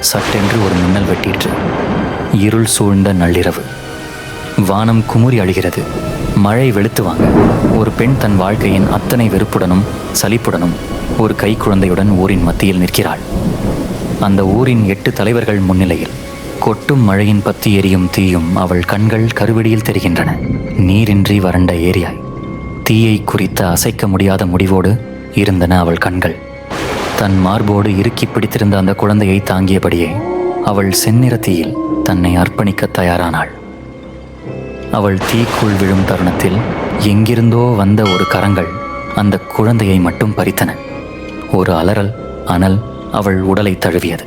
சட்டென்று ஒரு மின்னல் வெட்டிற்று. இருள் சூழ்ந்த நள்ளிரவு. வானம் குமுறி அழுகிறது. மழை வெளுத்துவாங்க ஒரு பெண் தன் வாழ்க்கையின் அத்தனை வெறுப்புடனும் சலிப்புடனும் ஒரு கைக்குழந்தையுடன் ஊரின் மத்தியில் நிற்கிறாள். அந்த ஊரின் எட்டு தலைவர்கள் முன்னிலையில் கொட்டும் மழையின் பத்தி எரியும் தீயும் அவள் கண்கள் கருவெடியில் தெரிகின்றன. நீரின்றி வறண்ட ஏரியாய் தீயை குறித்த அசைக்க முடியாத முடிவோடு இருந்தன அவள் கண்கள். தன் மார்போடு இறுக்கி பிடித்திருந்த அந்த குழந்தையை தாங்கியபடியே அவள் செந்நிறத்தியில் தன்னை அர்ப்பணிக்க தயாரானாள். அவள் தீக்குள் விழும் தருணத்தில் எங்கிருந்தோ வந்த ஒரு கரங்கள் அந்த குழந்தையை மட்டும் பறித்தன. ஒரு அலறல் அனல் அவள் உடலை தழுவியது.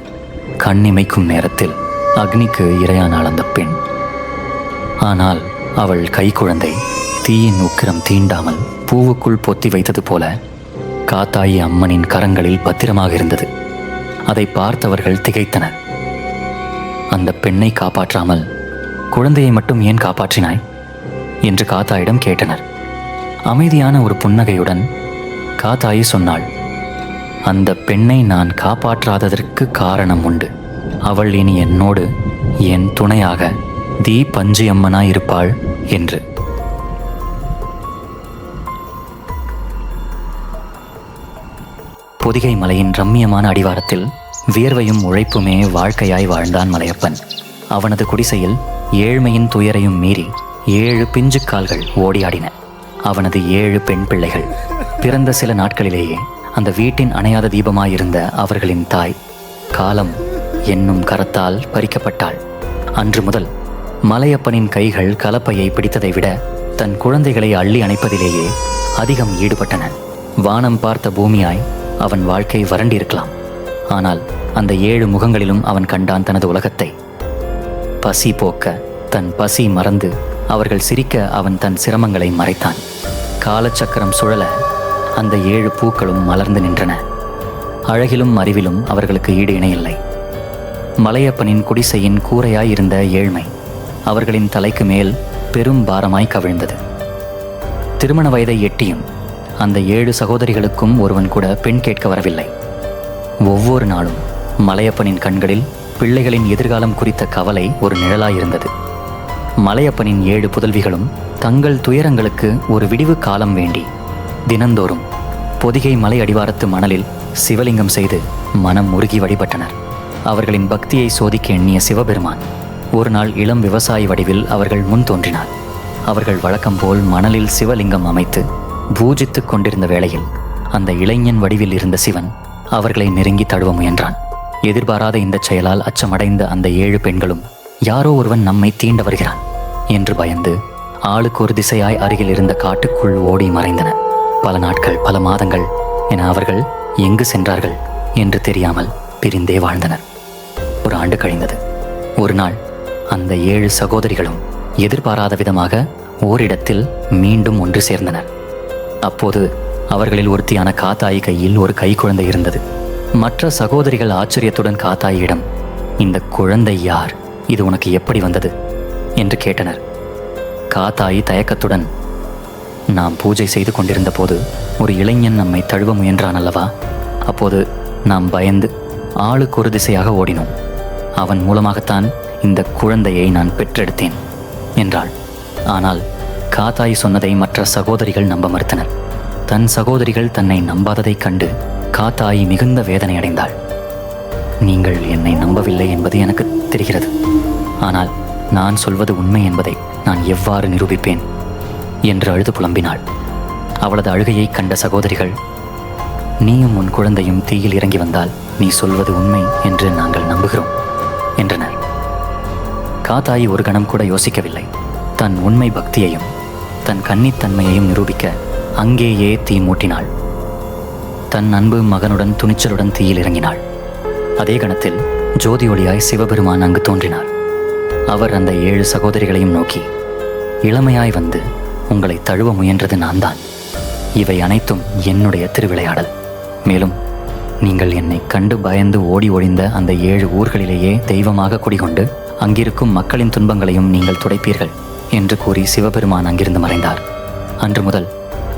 கண்ணிமைக்கும் நேரத்தில் அக்னிக்கு இரையானாள் அந்த பெண். ஆனால் அவள் கைக்குழந்தை தீயின் உக்கிரம் தீண்டாமல் பூவுக்குள் பொத்தி வைத்தது போல காத்தாயி அம்மனின் கரங்களில் பத்திரமாக இருந்தது. அதை பார்த்தவர்கள் திகைத்தனர். அந்த பெண்ணை காப்பாற்றாமல் குழந்தையை மட்டும் ஏன் காப்பாற்றினாய்? என்று காத்தாயிடம் கேட்டனர். அமைதியான ஒரு புன்னகையுடன் காத்தாயி சொன்னாள் அந்த பெண்ணை நான் காப்பாற்றாததற்கு காரணம் உண்டு. அவள் இனி என்னோடு என் துணையாக தீ பஞ்சு அம்மனாயிருப்பாள் என்று. பொதிகை மலையின் ரம்மியமான அடிவாரத்தில் வியர்வையும் உழைப்புமே வாழ்க்கையாய் வாழ்ந்தான் மலையப்பன். அவனது குடிசையில் ஏழ்மையின் துயரையும் மீறி ஏழு பிஞ்சுக்கால்கள் ஓடியாடின. அவனது ஏழு பெண் பிள்ளைகள். பிறந்த சில நாட்களிலேயே அந்த வீட்டின் அணையாத தீபமாயிருந்த அவர்களின் தாய் காலம் என்னும் கரத்தால் பறிக்கப்பட்டாள். அன்று முதல் மலையப்பனின் கைகள் கலப்பையை பிடித்ததை விட தன் குழந்தைகளை அள்ளி அணைப்பதிலேயே அதிகம் ஈடுபட்டன. வானம் பார்த்த பூமியாய் அவன் வாழ்க்கை வறண்டிருக்கலாம். ஆனால் அந்த ஏழு முகங்களிலும் அவன் கண்டான் தனது உலகத்தை. பசி போக்க தன் பசி மறந்து அவர்கள் சிரிக்க அவன் தன் சிரமங்களை மறைத்தான். காலச்சக்கரம் சுழல அந்த ஏழு பூக்களும் மலர்ந்து நின்றன. அழகிலும் அறிவிலும் அவர்களுக்கு ஈடு இணையில்லை மலையப்பனின் குடிசையின் கூரையாயிருந்த ஏழ்மை அவர்களின் தலைக்கு மேல் பெரும் பாரமாய் கவிழ்ந்தது. திருமண வயதை எட்டியும் அந்த ஏழு சகோதரிகளுக்கும் ஒருவன் கூட பெண் கேட்க வரவில்லை. ஒவ்வொரு நாளும் மலையப்பனின் கண்களில் பிள்ளைகளின் எதிர்காலம் குறித்த கவலை ஒரு நிழலாயிருந்தது மலையப்பனின் ஏழு புதல்விகளும் தங்கள் துயரங்களுக்கு ஒரு விடிவு காலம் வேண்டி தினந்தோறும் பொதிகை மலை அடிவாரத்து மணலில் சிவலிங்கம் செய்து மனம் உருகி வழிபட்டனர். அவர்களின் பக்தியை சோதிக்க எண்ணிய சிவபெருமான் ஒரு நாள் இளம் விவசாயி வடிவில் அவர்கள் முன் தோன்றினார். அவர்கள் வழக்கம் போல் மணலில் சிவலிங்கம் அமைத்து பூஜித்துக் கொண்டிருந்த வேளையில் அந்த இளைஞன் வடிவில் இருந்த சிவன் அவர்களை நெருங்கி தழுவ முயன்றான். எதிர்பாராத இந்த செயலால் அச்சமடைந்த அந்த ஏழு பெண்களும் யாரோ ஒருவன் நம்மை தீண்ட வருகிறான் என்று பயந்து ஆளுக்கு ஒரு திசையாய் அருகில் இருந்த காட்டுக்குள் ஓடி மறைந்தன. பல நாட்கள் பல மாதங்கள் என அவர்கள் எங்கு சென்றார்கள் என்று தெரியாமல் பிரிந்தே வாழ்ந்தனர். ஒரு ஆண்டு கழிந்தது. ஒரு நாள் அந்த ஏழு சகோதரிகளும் எதிர்பாராத விதமாக ஓரிடத்தில் மீண்டும் ஒன்று சேர்ந்தனர். அப்போது அவர்களில் ஒருத்தியான காத்தாயி கையில் ஒரு கைக்குழந்தை இருந்தது. மற்ற சகோதரிகள் ஆச்சரியத்துடன் காத்தாயிடம் இந்த குழந்தை யார்? இது உனக்கு எப்படி வந்தது? என்று கேட்டனர். காத்தாயி தயக்கத்துடன் நாம் பூஜை செய்து கொண்டிருந்த போது ஒரு இளைஞன் நம்மை தழுவ முயன்றான் அல்லவா? அப்போது நாம் பயந்து ஆளுக்கு ஒரு திசையாக ஓடினோம். அவன் மூலமாகத்தான் இந்த குழந்தையை நான் பெற்றெடுத்தேன் என்றாள். ஆனால் காத்தாய் சொன்னதை மற்ற சகோதரிகள் நம்ப மறுத்தனர். தன் சகோதரிகள் தன்னை நம்பாததைக் கண்டு காத்தாயி மிகுந்த வேதனை அடைந்தாள். நீங்கள் என்னை நம்பவில்லை என்பது எனக்கு தெரிகிறது. ஆனால் நான் சொல்வது உண்மை என்பதை நான் எவ்வாறு நிரூபிப்பேன்? என்று அழுது புலம்பினாள். அவளது அழுகையை கண்ட சகோதரிகள் நீயும் உன் குழந்தையும் தீயில் இறங்கி வந்தால் நீ சொல்வது உண்மை என்று நாங்கள் நம்புகிறோம் என்றனர். காத்தாயி ஒரு கணம் கூட யோசிக்கவில்லை. தன் உண்மை பக்தியையும் தன் கன்னித்தன்மையையும் நிரூபிக்க அங்கேயே தீ மூட்டினாள். தன் அன்பு மகனுடன் துணிச்சலுடன் தீயில் இறங்கினாள். அதே கணத்தில் ஜோதி ஒளியாய் சிவபெருமான் அங்கு தோன்றினார். அவர் அந்த ஏழு சகோதரிகளையும் நோக்கி இளமையாய் வந்து உங்களை தழுவ முயன்றது நான் தான் இவை அனைத்தும் என்னுடைய திருவிளையாடல். மேலும் நீங்கள் என்னை கண்டு பயந்து ஓடி ஒழிந்த அந்த ஏழு ஊர்களிலேயே தெய்வமாக குடிகொண்டு அங்கிருக்கும் மக்களின் துன்பங்களையும் நீங்கள் துடைப்பீர்கள். என்று கூறி சிவபெருமான் அங்கிருந்து மறைந்தார். அன்று முதல்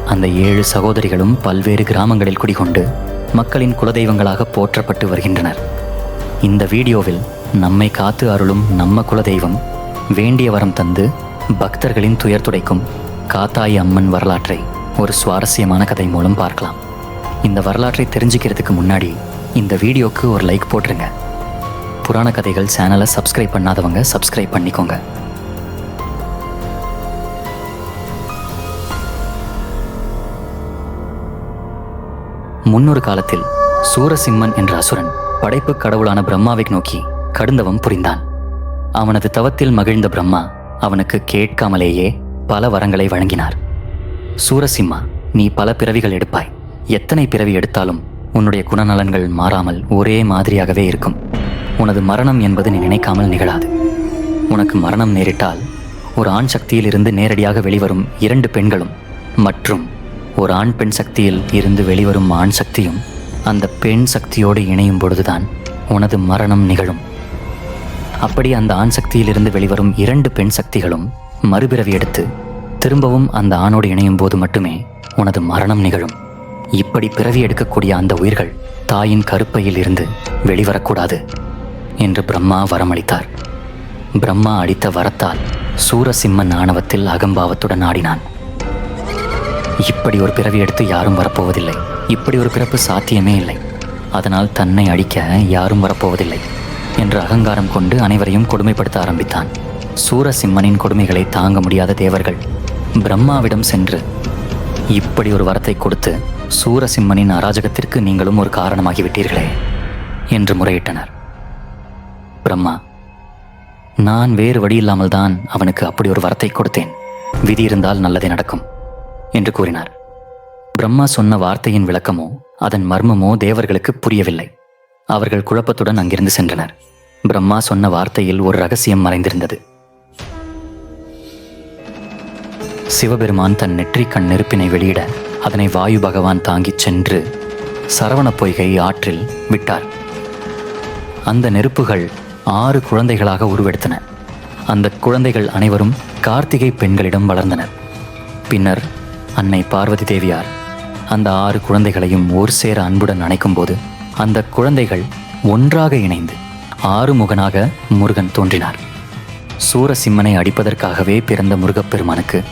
அந்த ஏழு சகோதரிகளும் பல்வேறு கிராமங்களில் குடிகொண்டு மக்களின் குலதெய்வங்களாக போற்றப்பட்டு வருகின்றனர். இந்த வீடியோவில் நம்மை காத்து அருளும் நம்ம குலதெய்வம் வேண்டிய வரம் தந்து பக்தர்களின் துயர் துடைக்கும் காத்தாயி அம்மன் வரலாற்றை ஒரு சுவாரஸ்யமான கதை மூலம் பார்க்கலாம். இந்த வரலாற்றை தெரிஞ்சுக்கிறதுக்கு முன்னாடி இந்த வீடியோக்கு ஒரு லைக் போட்டுருங்க. புராண கதைகள் சேனலை சப்ஸ்கிரைப் பண்ணாதவங்க சப்ஸ்கிரைப் பண்ணிக்கோங்க. முன்னொரு காலத்தில் சூரசிம்மன் என்ற அசுரன் படைப்பு கடவுளான பிரம்மாவை நோக்கி கடுந்தவம் புரிந்தான். அவனது தவத்தில் மகிழ்ந்த பிரம்மா அவனுக்கு கேட்காமலேயே பல வரங்களை வழங்கினார். சூரசிம்மா நீ பல பிறவிகள் எடுப்பாய். எத்தனை பிறவி எடுத்தாலும் உன்னுடைய குணநலன்கள் மாறாமல் ஒரே மாதிரியாகவே இருக்கும். உனது மரணம் என்பது நீ நினைக்காமல் நிகழாது. உனக்கு மரணம் நேரிட்டால் ஒரு ஆண் சக்தியிலிருந்து நேரடியாக வெளிவரும் இரண்டு பெண்களும் மற்றும் ஒரு ஆண் பெண் சக்தியில் இருந்து வெளிவரும் ஆண் சக்தியும் அந்த பெண் சக்தியோடு இணையும் பொழுதுதான் உனது மரணம் நிகழும். அப்படி அந்த ஆண் சக்தியிலிருந்து வெளிவரும் இரண்டு பெண் சக்திகளும் மறுபிறவி எடுத்து திரும்பவும் அந்த ஆணோடு இணையும் போது மட்டுமே உனது மரணம் நிகழும். இப்படி பிறவி எடுக்கக்கூடிய அந்த உயிர்கள் தாயின் கருப்பையில் இருந்து வெளிவரக்கூடாது என்று பிரம்மா வரமளித்தார். பிரம்மா அடித்த வரத்தால் சூரசிம்மன் ஆணவத்தில் அகம்பாவத்துடன் ஆடினான். இப்படி ஒரு பிறவி எடுத்து யாரும் வரப்போவதில்லை. இப்படி ஒரு பிறப்பு சாத்தியமே இல்லை. அதனால் தன்னை அடிக்க யாரும் வரப்போவதில்லை என்று அகங்காரம் கொண்டு அனைவரையும் கொடுமைப்படுத்த ஆரம்பித்தான். சூரசிம்மனின் கொடுமைகளை தாங்க முடியாத தேவர்கள் பிரம்மாவிடம் சென்று இப்படி ஒரு வரத்தை கொடுத்து சூரசிம்மனின் அராஜகத்திற்கு நீங்களும் ஒரு காரணமாகிவிட்டீர்களே என்று முறையிட்டனர். பிரம்மா நான் வேறு வழி இல்லாமல் தான் அவனுக்கு அப்படி ஒரு வரத்தை கொடுத்தேன். விதி இருந்தால் நல்லதே நடக்கும். என்று கூறினார். பிரம்மா சொன்ன வார்த்தையின் விளக்கமோ அதன் மர்மமோ தேவர்களுக்கு புரியவில்லை. அவர்கள் குழப்பத்துடன் அங்கிருந்து சென்றனர். பிரம்மா சொன்ன வார்த்தையில் ஒரு ரகசியம் மறைந்திருந்தது. சிவபெருமான் தன் நெற்றிக் கண் நெருப்பினை வெளியிட அதனை வாயு பகவான் தாங்கிச் சென்று சரவண பொய்கை ஆற்றில் விட்டார். அந்த நெருப்புகள் ஆறு குழந்தைகளாக உருவெடுத்தன. அந்த குழந்தைகள் அனைவரும் கார்த்திகை பெண்களிடம் வளர்ந்தனர். பின்னர் அன்னை பார்வதி தேவியார் அந்த ஆறு குழந்தைகளையும் ஒரு சேர அன்புடன் அணைக்கும்போது அந்த குழந்தைகள் ஒன்றாக இணைந்து ஆறுமுகனாக முருகன் தோன்றினார். சூரசிம்மனை அடிப்பதற்காகவே பிறந்த முருகப்பெருமானுக்கு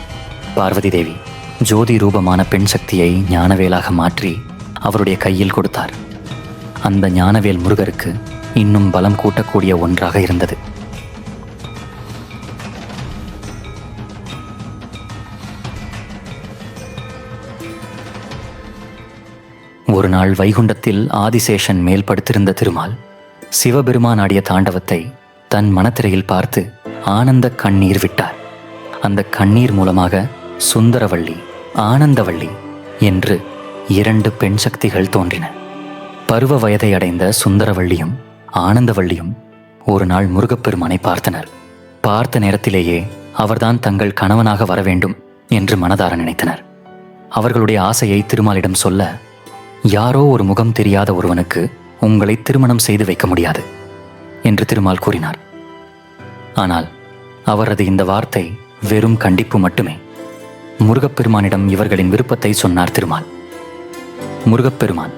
பார்வதி தேவி ஜோதி ரூபமான பெண் சக்தியை ஞானவேலாக மாற்றி அவருடைய கையில் கொடுத்தார். அந்த ஞானவேல் முருகருக்கு இன்னும் பலம் கூட்டக்கூடிய ஒன்றாக இருந்தது. ஒரு நாள் வைகுண்டத்தில் ஆதிசேஷன் மேல் படுத்திருந்த திருமால் சிவபெருமான் ஆடிய தாண்டவத்தை தன் மனத்திரையில் பார்த்து ஆனந்த கண்ணீர் விட்டார். அந்த கண்ணீர் மூலமாக சுந்தரவள்ளி ஆனந்தவள்ளி என்று இரண்டு பெண் சக்திகள் தோன்றின. பருவ வயதை அடைந்த சுந்தரவள்ளியும் ஆனந்தவள்ளியும் ஒரு நாள் முருகப்பெருமானை பார்த்தனர். பார்த்த நேரத்திலேயே அவர்தான் தங்கள் கணவனாக வர வேண்டும் என்று மனதார நினைத்தனர். அவர்களுடைய ஆசையை திருமாலிடம் சொல்ல யாரோ ஒரு முகம் தெரியாத ஒருவனுக்கு உங்களை திருமணம் செய்து வைக்க முடியாது என்று திருமால் கூறினார். ஆனால் அவரது இந்த வார்த்தை வெறும் கண்டிப்பு மட்டுமே. முருகப்பெருமானிடம் இவர்களின் விருப்பத்தை சொன்னார் திருமால். முருகப்பெருமான்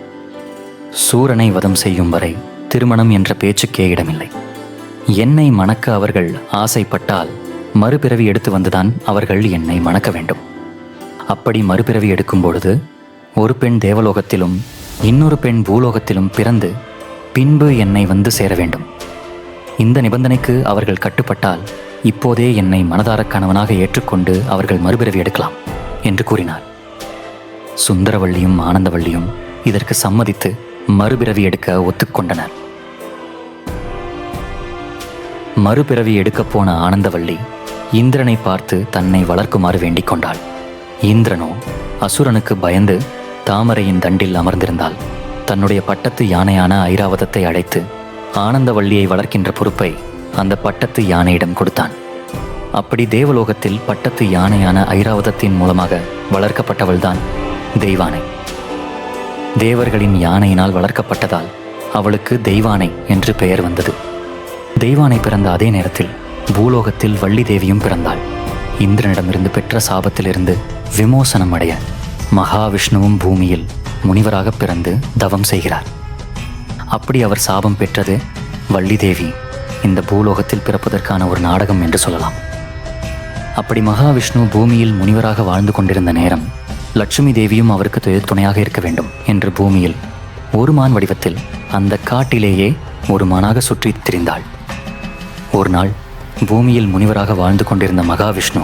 சூரனை வதம் செய்யும் வரை திருமணம் என்ற பேச்சுக்கே இடமில்லை. என்னை மணக்க அவர்கள் ஆசைப்பட்டால் மறுபிறவி எடுத்து வந்துதான் அவர்கள் என்னை மணக்க வேண்டும். அப்படி மறுபிறவி எடுக்கும் பொழுது ஒரு பெண் தேவலோகத்திலும் இன்னொரு பெண் பூலோகத்திலும் பிறந்து பின்பு என்னை வந்து சேர வேண்டும். இந்த நிபந்தனைக்கு அவர்கள் கட்டுப்பட்டால் இப்போதே என்னை மனதார கணவனாக ஏற்றுக்கொண்டு அவர்கள் மறுபிறவி எடுக்கலாம் என்று கூறினார். சுந்தரவள்ளியும் ஆனந்தவள்ளியும் இதற்கு சம்மதித்து மறுபிறவி எடுக்க ஒத்துக்கொண்டனர். மறுபிறவி எடுக்கப் போன ஆனந்தவள்ளி இந்திரனை பார்த்து தன்னை வளர்க்குமாறு வேண்டிக் கொண்டாள். இந்திரனோ அசுரனுக்கு பயந்து தாமரையின் தண்டில் அமர்ந்திருந்தாள். தன்னுடைய பட்டத்து யானையான ஐராவதத்தை அழைத்து ஆனந்தவள்ளியை வளர்க்கின்ற பொறுப்பை அந்த பட்டத்து யானையிடம் கொடுத்தான். அப்படி தேவலோகத்தில் பட்டத்து யானையான ஐராவதத்தின் மூலமாக வளர்க்கப்பட்டவள்தான் தெய்வானை. தேவர்களின் யானையினால் வளர்க்கப்பட்டதால் அவளுக்கு தெய்வானை என்று பெயர் வந்தது. தெய்வானை பிறந்த அதே நேரத்தில் பூலோகத்தில் வள்ளி தேவியும் பிறந்தாள். இந்திரனிடமிருந்து பெற்ற சாபத்திலிருந்து விமோசனம் அடைய மகாவிஷ்ணுவும் பூமியில் முனிவராக பிறந்து தவம் செய்கிறார். அப்படி அவர் சாபம் பெற்றது வள்ளி தேவி இந்த பூலோகத்தில் பிறப்பதற்கான ஒரு நாடகம் என்று சொல்லலாம். அப்படி மகாவிஷ்ணு பூமியில் முனிவராக வாழ்ந்து கொண்டிருந்த நேரம் லட்சுமி தேவியும் அவருக்கு துணையாக இருக்க வேண்டும் என்று பூமியில் ஒரு மான் வடிவத்தில் அந்த காட்டிலேயே ஒரு மானாக சுற்றித் திரிந்தாள். ஒரு நாள் பூமியில் முனிவராக வாழ்ந்து கொண்டிருந்த மகாவிஷ்ணு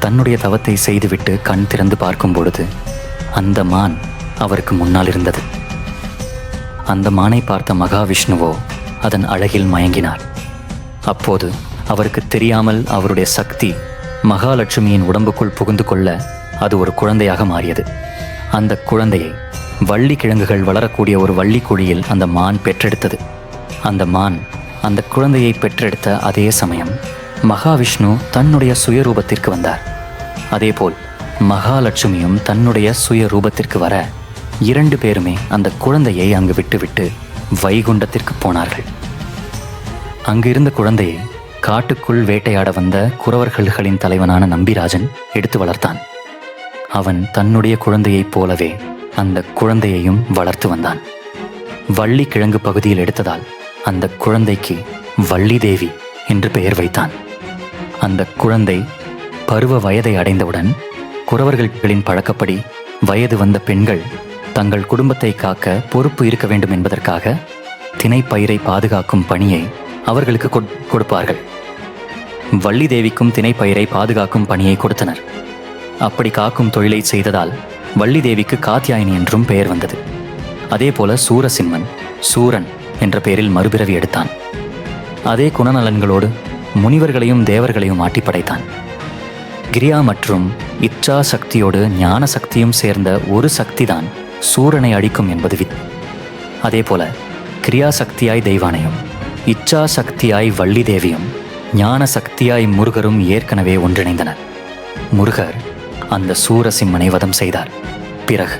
தன்னுடைய தவத்தை செய்துவிட்டு கண் திறந்து பார்க்கும் பொழுது அந்த மான் அவருக்கு முன்னால் இருந்தது. அந்த மானை பார்த்த மகாவிஷ்ணுவோ அதன் அழகில் மயங்கினார். அப்போது அவருக்கு தெரியாமல் அவருடைய சக்தி மகாலட்சுமியின் உடம்புக்குள் புகுந்து கொள்ள அது ஒரு குழந்தையாக மாறியது. அந்த குழந்தையை வள்ளி கிழங்குகள் வளரக்கூடிய ஒரு வள்ளி குழியில் அந்த மான் பெற்றெடுத்தது. அந்த மான் அந்த குழந்தையை பெற்றெடுத்த அதே சமயம் மகாவிஷ்ணு தன்னுடைய சுயரூபத்திற்கு வந்தார். அதேபோல் மகாலட்சுமியும் தன்னுடைய சுய ரூபத்திற்கு வர இரண்டு பேருமே அந்த குழந்தையை அங்கு விட்டுவிட்டு வைகுண்டத்திற்கு போனார்கள். அங்கு இருந்த குழந்தையை காட்டுக்குள் வேட்டையாட வந்த குறவர்கள்களின் தலைவனான நம்பிராஜன் எடுத்து வளர்த்தான். அவன் தன்னுடைய குழந்தையைப் போலவே அந்த குழந்தையையும் வளர்த்து வந்தான். வள்ளி கிழங்கு பகுதியில் எடுத்ததால் அந்த குழந்தைக்கு வள்ளி தேவி என்று பெயர் வைத்தான். அந்த குழந்தை பருவ வயதை அடைந்தவுடன் குறவர்களின் பழக்கப்படி வயது வந்த பெண்கள் தங்கள் குடும்பத்தை காக்க பொறுப்பு இருக்க வேண்டும் என்பதற்காக திணைப்பயிரை பாதுகாக்கும் பணியை அவர்களுக்கு கொட்- கொடுப்பார்கள். வள்ளி தேவிக்கும் திணைப்பயிரை பாதுகாக்கும் பணியை கொடுத்தனர். அப்படி காக்கும் தொழிலை செய்ததால் வள்ளி தேவிக்கு காத்தியாயினி என்றும் பெயர் வந்தது. அதேபோல சூரசிம்மன் சூரன் என்ற பெயரில் மறுபிறவி எடுத்தான். அதே குணநலன்களோடு முனிவர்களையும் தேவர்களையும் ஆட்டி படைத்தான் கிரியா மற்றும் இச்சா சக்தியோடு ஞான சக்தியும் சேர்ந்த ஒரு சக்திதான் சூரனை அழிக்கும் என்பது வித். அதேபோல கிரியா சக்தியாய் தெய்வானையும் இச்சா சக்தியாய் வள்ளி தேவியும் ஞான சக்தியாய் முருகரும் ஏற்கனவே ஒன்றிணைந்தனர். முருகர் அந்த சூரசிம்மனை வதம் செய்தார். பிறகு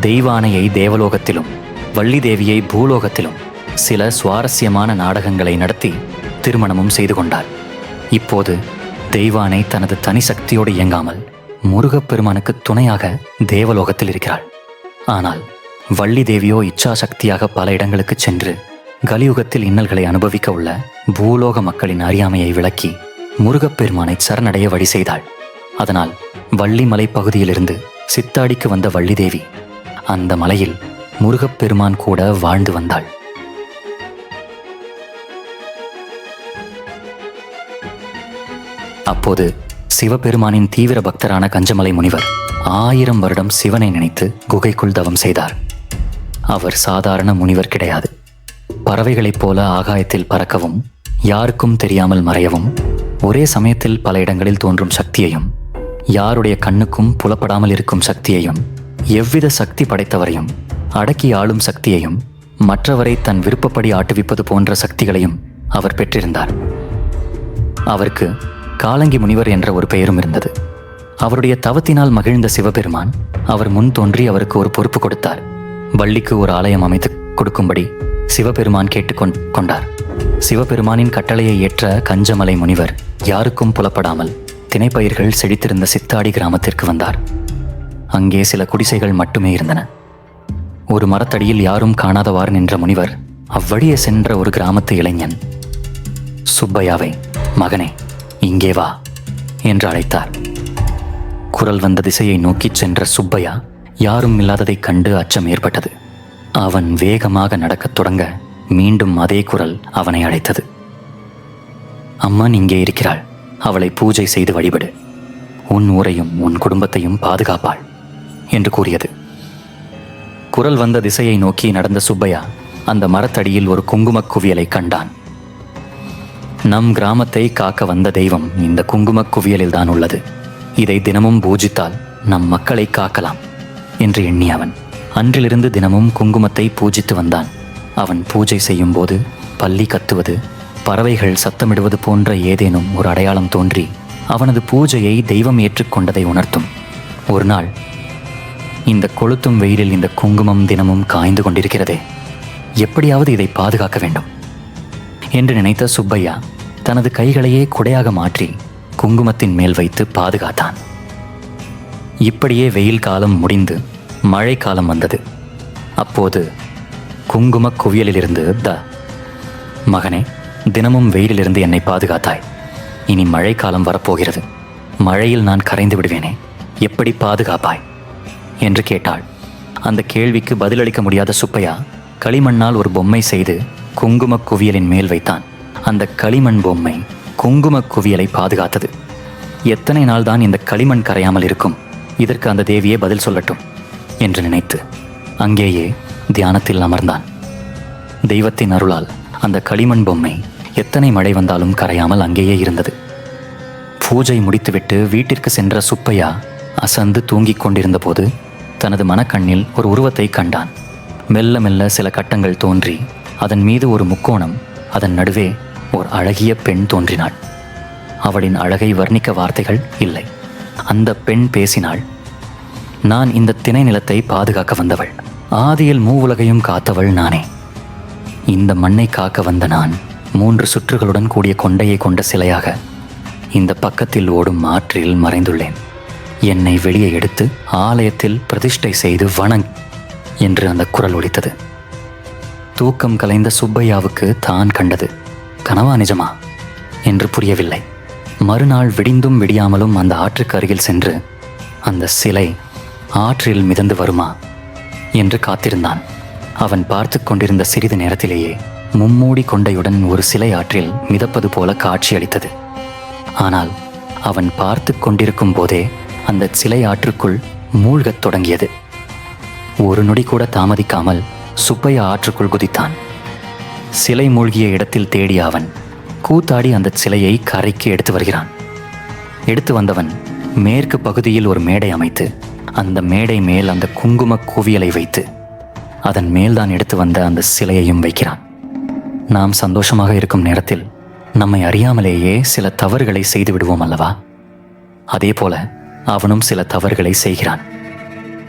தெய்வானையை தேவலோகத்திலும் வள்ளி தேவியை பூலோகத்திலும் சில சுவாரஸ்யமான நாடகங்களை நடத்தி திருமணமும் செய்து கொண்டார். இப்போது தெய்வானை தனது தனி சக்தியோடு இயங்காமல் முருகப்பெருமானுக்கு துணையாக தேவலோகத்தில் இருக்கிறாள். ஆனால் வள்ளி தேவியோ இச்சா சக்தியாக பல இடங்களுக்கு சென்று கலியுகத்தில் இன்னல்களை அனுபவிக்க உள்ள பூலோக மக்களின் அறியாமையை விளக்கி முருகப்பெருமானை சரணடைய வழி செய்தாள். அதனால் வள்ளிமலை பகுதியிலிருந்து சித்தாடிக்கு வந்த வள்ளி தேவி அந்த மலையில் முருகப்பெருமான் கூட வாழ்ந்து வந்தாள். அப்போது சிவபெருமானின் தீவிர பக்தரான கஞ்சமலை முனிவர் ஆயிரம் வருடம் சிவனை நினைத்து குகைக்குள் தவம் செய்தார். அவர் சாதாரண முனிவர் கிடையாது. பறவைகளைப் போல ஆகாயத்தில் பறக்கவும் யாருக்கும் தெரியாமல் மறையவும் ஒரே சமயத்தில் பல இடங்களில் தோன்றும் சக்தியையும் யாருடைய கண்ணுக்கும் புலப்படாமல் இருக்கும் சக்தியையும் எவ்வித சக்தி படைத்தவரையும் அடக்கி ஆளும் சக்தியையும் மற்றவரை தன் விருப்பப்படி ஆட்டுவிப்பது போன்ற சக்திகளையும் அவர் பெற்றிருந்தார். அவருக்கு காலங்கி முனிவர் என்ற ஒரு பெயரும் இருந்தது. அவருடைய தவத்தினால் மகிழ்ந்த சிவபெருமான் அவர் முன் தோன்றி அவருக்கு ஒரு பொறுப்பு கொடுத்தார். வள்ளிக்கு ஒரு ஆலயம் அமைத்து கொடுக்கும்படி சிவபெருமான் கேட்டுக்கொண் கொண்டார். சிவபெருமானின் கட்டளையை ஏற்ற கஞ்சமலை முனிவர் யாருக்கும் புலப்படாமல் திணைப்பயிர்கள் செழித்திருந்த சித்தாடி கிராமத்திற்கு வந்தார். அங்கே சில குடிசைகள் மட்டுமே இருந்தன. ஒரு மரத்தடியில் யாரும் காணாதவாறு நின்ற முனிவர் அவ்வழியே சென்ற ஒரு கிராமத்து இளைஞன் சுப்பையாவை மகனே இங்கே வா என்று அழைத்தார். குரல் வந்த திசையை நோக்கிச் சென்ற சுப்பையா யாரும் இல்லாததைக் கண்டு அச்சம் ஏற்பட்டது. அவன் வேகமாக நடக்கத் தொடங்க மீண்டும் அதே குரல் அவனை அழைத்தது. அம்மன் இங்கே இருக்கிறாள். அவளை பூஜை செய்து வழிபடு. உன் ஊரையும் உன் குடும்பத்தையும் பாதுகாப்பாள் என்று கூறியது. குரல் வந்த திசையை நோக்கி நடந்த சுப்பையா அந்த மரத்தடியில் ஒரு குங்குமக் குவியலை கண்டான். நம் கிராமத்தை காக்க வந்த தெய்வம் இந்த குங்குமக் குவியலில் தான் உள்ளது. இதை தினமும் பூஜித்தால் நம் மக்களை காக்கலாம் என்று எண்ணி அவன். அன்றிலிருந்து தினமும் குங்குமத்தை பூஜித்து வந்தான். அவன் பூஜை செய்யும் போது பள்ளி கத்துவது பறவைகள் சத்தமிடுவது போன்ற ஏதேனும் ஒரு அடையாளம் தோன்றி அவனது பூஜையை தெய்வம் ஏற்றுக்கொண்டதை உணர்த்தும். ஒரு நாள் இந்த கொளுத்தும் வெயிலில் இந்த குங்குமம் தினமும் காய்ந்து கொண்டிருக்கிறதே எப்படியாவது இதை பாதுகாக்க வேண்டும் என்று நினைத்த சுப்பையா தனது கைகளையே குடையாக மாற்றி குங்குமத்தின் மேல் வைத்து பாதுகாத்தான். இப்படியே வெயில் காலம் முடிந்து மழை காலம் வந்தது. அப்போது குங்கும குவியலிலிருந்து த மகனே தினமும் வெயிலிலிருந்து என்னை பாதுகாத்தாய். இனி மழைக்காலம் வரப்போகிறது. மழையில் நான் கரைந்து விடுவேனே. எப்படி பாதுகாப்பாய்? என்று கேட்டாள். அந்த கேள்விக்கு பதிலளிக்க முடியாத சுப்பையா களிமண்ணால் ஒரு பொம்மை செய்து குங்குமக் குவியலின் மேல் வைத்தான். அந்த களிமண் பொம்மை குங்குமக் குவியலை பாதுகாத்தது. எத்தனை நாள் தான் இந்த களிமண் கரையாமல் இருக்கும்? இதற்கு அந்த தேவியே பதில் சொல்லட்டும் என்று நினைத்து அங்கேயே தியானத்தில் அமர்ந்தான். தெய்வத்தின் அருளால் அந்த களிமண் பொம்மை எத்தனை மழை வந்தாலும் கரையாமல் அங்கேயே இருந்தது. பூஜை முடித்துவிட்டு வீட்டிற்கு சென்ற சுப்பையா அசந்து தூங்கிக் கொண்டிருந்தபோது தனது மனக்கண்ணில் ஒரு உருவத்தை கண்டான். மெல்ல மெல்ல சில கட்டங்கள் தோன்றி அதன் மீது ஒரு முக்கோணம் அதன் நடுவே ஓர் அழகிய பெண் தோன்றினாள். அவளின் அழகை வர்ணிக்க வார்த்தைகள் இல்லை. அந்த பெண் பேசினாள் நான் இந்த திணை நிலத்தை பாதுகாக்க வந்தவள். ஆதியில் மூவுலகையும் காத்தவள் நானே. இந்த மண்ணை காக்க வந்த நான் மூன்று சுற்றுகளுடன் கூடிய கொண்டையை கொண்ட சிலையாக இந்த பக்கத்தில் ஓடும் ஆற்றில் மறைந்துள்ளேன். என்னை வெளியே எடுத்து ஆலயத்தில் பிரதிஷ்டை செய்து வணங் என்று அந்த குரல் ஒலித்தது. தூக்கம் கலைந்த சுப்பையாவுக்கு தான் கண்டது. கனவா நிஜமா? என்று புரியவில்லை. மறுநாள் விடிந்தும் விடியாமலும் அந்த ஆற்றுக்கு அருகில் சென்று அந்த சிலை ஆற்றில் மிதந்து வருமா? என்று காத்திருந்தான். அவன் பார்த்து கொண்டிருந்த சிறிது நேரத்திலேயே மும்மூடி கொண்டையுடன் ஒரு சிலை ஆற்றில் மிதப்பது போல காட்சியளித்தது ஆனால் அவன் பார்த்து கொண்டிருக்கும் போதே அந்த சிலை ஆற்றுக்குள் மூழ்கத் தொடங்கியது. ஒரு நொடி கூட தாமதிக்காமல் சுப்பையா ஆற்றுக்குள் குதித்தான். சிலை மூழ்கிய இடத்தில் தேடிய அவன் கூத்தாடி அந்த சிலையை கரைக்கு எடுத்து வருகிறான். எடுத்து வந்தவன் மேற்கு பகுதியில் ஒரு மேடை அமைத்து அந்த மேடை மேல் அந்த குங்கும குவியலை வைத்து அதன் மேல்தான் எடுத்து வந்த அந்த சிலையையும் வைக்கிறான். நாம் சந்தோஷமாக இருக்கும் நேரத்தில் நம்மை அறியாமலேயே சில தவறுகளை செய்து விடுவோம் அல்லவா? அதே போல அவனும் சில தவறுகளை செய்கிறான்.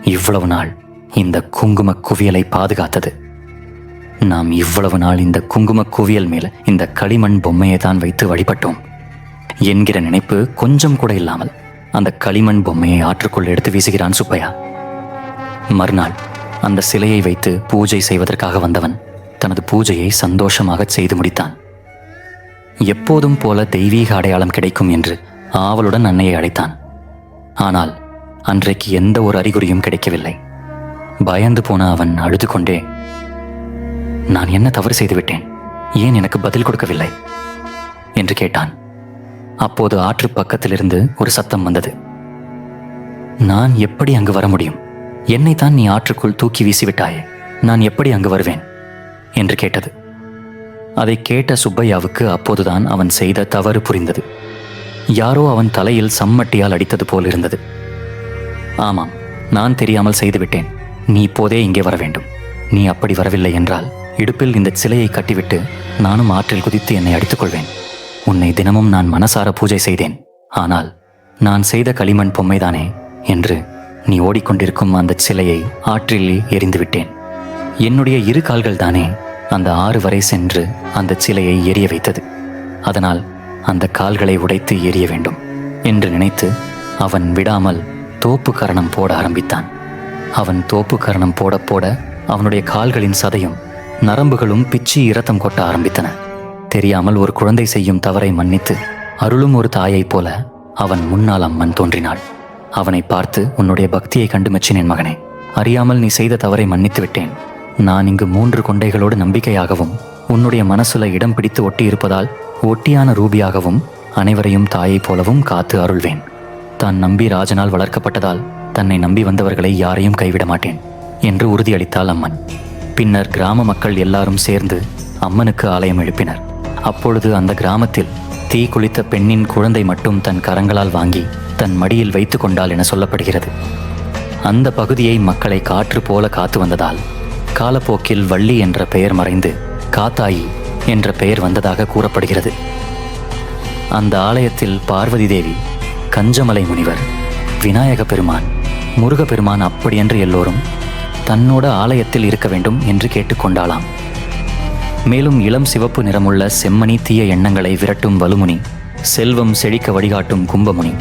இவ்வளவு நாள் இந்த குங்கும குவியலை பாதுகாத்தது நாம் இவ்வளவு நாள் இந்த குங்கும குவியல் மேல் இந்த களிமண் பொம்மையை தான் வைத்து வழிபட்டோம். என்கிற நினைப்பு கொஞ்சம் கூட இல்லாமல் அந்த களிமண் பொம்மையை ஆற்றுக்குள் எடுத்து வீசுகிறான் சுப்பையா. மறுநாள் அந்த சிலையை வைத்து பூஜை செய்வதற்காக வந்தவன் தனது பூஜையை சந்தோஷமாக செய்து முடித்தான். எப்போதும் போல தெய்வீக அடையாளம் கிடைக்கும் என்று ஆவலுடன் அன்னையை அழைத்தான். ஆனால் அன்றைக்கு எந்த ஒரு அறிகுறியும் கிடைக்கவில்லை. பயந்து போன அவன் அழுது கொண்டே நான் என்ன தவறு செய்துவிட்டேன்? ஏன் எனக்கு பதில் கொடுக்கவில்லை? என்று கேட்டான். அப்போது ஆற்று பக்கத்திலிருந்து ஒரு சத்தம் வந்தது. நான் எப்படி அங்கு வர முடியும்? என்னைத்தான் நீ ஆற்றுக்குள் தூக்கி வீசிவிட்டாயே நான் எப்படி அங்கு வருவேன்? என்று கேட்டது. அதை கேட்ட சுப்பையாவுக்கு அப்போதுதான் அவன் செய்த தவறு புரிந்தது. யாரோ அவன் தலையில் சம்மட்டியால் அடித்தது போல் இருந்தது. ஆமாம் நான் தெரியாமல் செய்துவிட்டேன். நீ இப்போதே இங்கே வர வேண்டும். நீ அப்படி வரவில்லை என்றால். இடுப்பில் இந்த சிலையை கட்டிவிட்டு நானும் ஆற்றில் குதித்து என்னை அடித்துக்கொள்வேன். உன்னை தினமும் நான் மனசார பூஜை செய்தேன். ஆனால் நான் செய்த களிமண் பொம்மைதானே என்று நீ ஓடிக்கொண்டிருக்கும் அந்த சிலையை ஆற்றில் எரிந்துவிட்டேன் என்னுடைய இரு கால்கள் தானே அந்த ஆறு வரை சென்று அந்த சிலையை எரிய வைத்தது. அதனால் அந்த கால்களை உடைத்து எரிய வேண்டும் என்று நினைத்து அவன் விடாமல் தோப்பு கரணம் போட ஆரம்பித்தான். அவன் தோப்பு கரணம் போட போட அவனுடைய கால்களின் சதையும் நரம்புகளும் பிச்சி இரத்தம் கொட்ட ஆரம்பித்தன. தெரியாமல் ஒரு குழந்தை செய்யும் தவறை மன்னித்து அருளும் ஒரு தாயைப் போல அவன் முன்னால் அம்மன் தோன்றினாள். அவனை பார்த்து உன்னுடைய பக்தியை கண்டு மெச்சினேன் மகனே. அறியாமல் நீ செய்த தவறை மன்னித்து விட்டேன். நான் இங்கு மூன்று கொண்டைகளோடு நம்பிக்கையாகவும் உன்னுடைய மனசுல இடம் பிடித்து ஒட்டியிருப்பதால் ஒட்டியான ரூபியாகவும் அனைவரையும் தாயைப் போலவும் காத்து அருள்வேன். தான் நம்பி ராஜனால் வளர்க்கப்பட்டதால் தன்னை நம்பி வந்தவர்களை யாரையும் கைவிட மாட்டேன் என்று உறுதியளித்தாள் அம்மன். பின்னர் கிராம மக்கள் எல்லாரும் சேர்ந்து அம்மனுக்கு ஆலயம் எழுப்பினர். அப்பொழுது அந்த கிராமத்தில் தீ குளித்த பெண்ணின் குழந்தை மட்டும் தன் கரங்களால் வாங்கி தன் மடியில் வைத்து கொண்டாள் என சொல்லப்படுகிறது. அந்த பகுதியை மக்களை காற்று போல காத்து வந்ததால் காலப்போக்கில் வள்ளி என்ற பெயர் மறைந்து காத்தாயி என்ற பெயர் வந்ததாக கூறப்படுகிறது. அந்த ஆலயத்தில் பார்வதி தேவி கஞ்சமலை முனிவர் விநாயக பெருமான் முருகப்பெருமான் அப்படியென்று எல்லோரும் தன்னோட ஆலயத்தில் இருக்க வேண்டும் என்று கேட்டுக்கொண்டாளாம். மேலும் இளம் சிவப்பு நிறமுள்ள செம்மணி தீய எண்ணங்களை விரட்டும் வலுமுனி செல்வம் செழிக்க வழிகாட்டும் கும்பமுனி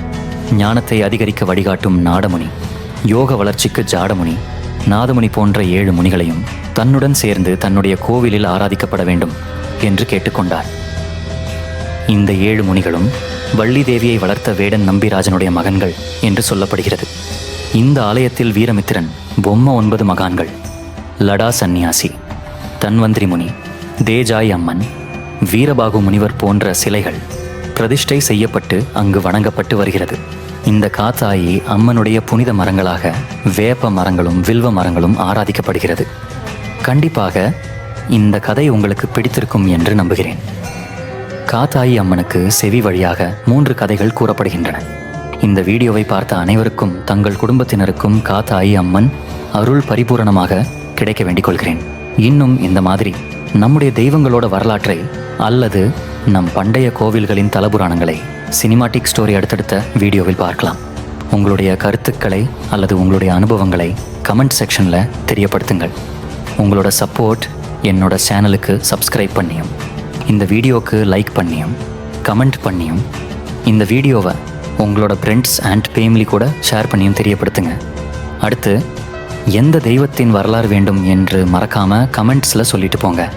ஞானத்தை அதிகரிக்க வழிகாட்டும் நாடமுனி யோக வளர்ச்சிக்கு ஜாடமுனி நாதமுனி போன்ற ஏழு முனிகளையும் தன்னுடன் சேர்ந்து தன்னுடைய கோவிலில் ஆராதிக்கப்பட வேண்டும் என்று கேட்டுக்கொண்டார். இந்த ஏழு முனிகளும் வள்ளி தேவியை வளர்த்த வேடன் நம்பிராஜனுடைய மகன்கள் என்று சொல்லப்படுகிறது. இந்த ஆலயத்தில் வீரமித்திரன் பொம்மை ஒன்பது மகான்கள். லடா சந்நியாசி தன்வந்திரி முனி தேஜாய் அம்மன் வீரபாகு முனிவர் போன்ற சிலைகள் பிரதிஷ்டை செய்யப்பட்டு அங்கு வணங்கப்பட்டு வருகிறது. இந்த காத்தாயி அம்மனுடைய புனித மரங்களாக வேப்ப மரங்களும் வில்வ மரங்களும் ஆராதிக்கப்படுகிறது. கண்டிப்பாக இந்த கதை உங்களுக்கு பிடித்திருக்கும் என்று நம்புகிறேன். காத்தாயி அம்மனுக்கு செவி வழியாக மூன்று கதைகள் கூறப்படுகின்றன. இந்த வீடியோவை பார்த்த அனைவருக்கும் தங்கள் குடும்பத்தினருக்கும் காத்தாயி அம்மன் அருள் பரிபூரணமாக கிடைக்க வேண்டிக் கொள்கிறேன். இன்னும் இந்த மாதிரி நம்முடைய தெய்வங்களோட வரலாற்றை அல்லது நம் பண்டைய கோவில்களின் தலபுராணங்களை சினிமாட்டிக் ஸ்டோரி அடுத்தடுத்த வீடியோவில் பார்க்கலாம். உங்களுடைய கருத்துக்களை அல்லது உங்களுடைய அனுபவங்களை கமெண்ட் செக்ஷனில் தெரியப்படுத்துங்கள். உங்களோட சப்போர்ட் என்னோட சேனலுக்கு சப்ஸ்கிரைப் பண்ணியும் இந்த வீடியோவுக்கு லைக் பண்ணியும் கமெண்ட் பண்ணியும் இந்த வீடியோவை உங்களோட ஃப்ரெண்ட்ஸ் அண்ட் ஃபேமிலி கூட ஷேர் பண்ணியும் தெரியப்படுத்துங்க. அடுத்து எந்த தெய்வத்தின் வரலாறு வேண்டும் என்று மறக்காமல் கமெண்ட்ஸில் சொல்லிட்டு போங்க.